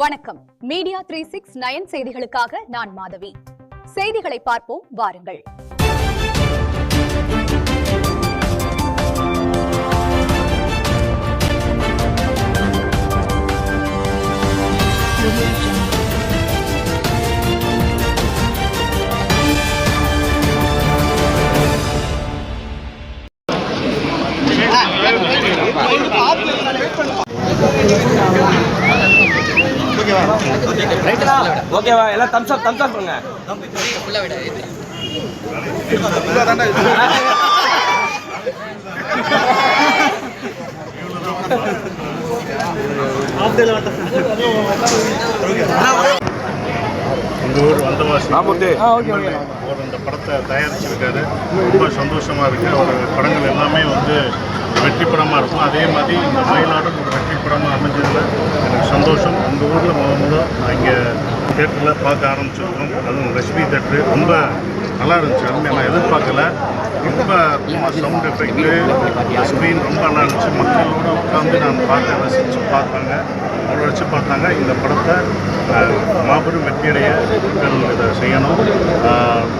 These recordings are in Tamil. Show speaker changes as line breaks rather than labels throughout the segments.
வணக்கம். மீடியா த்ரீ சிக்ஸ் நயன் செய்திகளுக்காக நான் மாதவி. செய்திகளை பார்ப்போம் வாருங்கள்.
ஓகேவா? எல்லாம் தம்ஸ் அப் தம்ஸ் அப் பண்ணுங்க
உங்கள் ஊர். அவர் இந்த படத்தை தயாரிச்சிருக்காரு. ரொம்ப சந்தோஷமாக இருக்குது அவர் படங்கள் எல்லாமே வந்து வெற்றிப்படமாக இருக்கும். அதே மாதிரி இந்த மயிலாடும் ஒரு வெற்றிப்படமாக அமைஞ்சதில் எனக்கு சந்தோஷம். உங்கள் ஊரில் முத முத நான் இங்கே தேட்டரில் பார்க்க ஆரம்பிச்சிருக்கோம். அதுவும் ரஷ்மி தேட்ரு ரொம்ப நல்லா இருந்துச்சு. அருமையாக நான் எதிர்பார்க்கல. ரொம்ப ரொம்ப சவுண்ட் எஃபெக்ட்டு ஸ்க்ரீன் ரொம்ப நல்லா இருந்துச்சு. மக்களோட உட்காந்து நான் பார்க்க ரசித்து பார்த்தாங்க. அவ்வளோ வச்சு பார்த்தாங்க. இந்த படத்தை மாபெரும் வெற்றியடைய மக்கள் இதை செய்யணும்.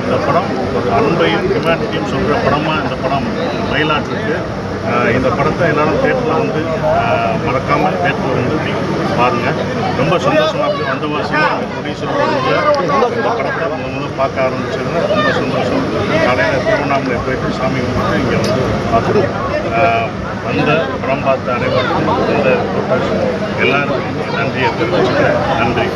இந்த படம் ஒரு அன்பையும் ஹியூமனிட்டியும் சொல்கிற படமாக இந்த படம் மயிலாட்டிருக்கு இந்த படத்தை எல்லாரும் தேட்டரில் வந்து மறக்காமல் தேட்டரில் வந்து பாருங்கள் ரொம்ப சந்தோஷமாக இருக்குது வந்தவாசியில் ப்ரொடியூசர் இந்த படத்தை வந்து பார்க்க ஆரம்பிச்சதுன்னா ரொம்ப சந்தோஷம். காலையில் திருவண்ணாமலை போயிட்டு சாமி கும்பிட்டு இங்கே வந்து பார்த்துருவோம் வந்த படம் பார்த்த அனைவருக்கும் இந்த எல்லாருக்கும் நன்றியை தெரிவிச்சுக்கிறேன். நன்றி.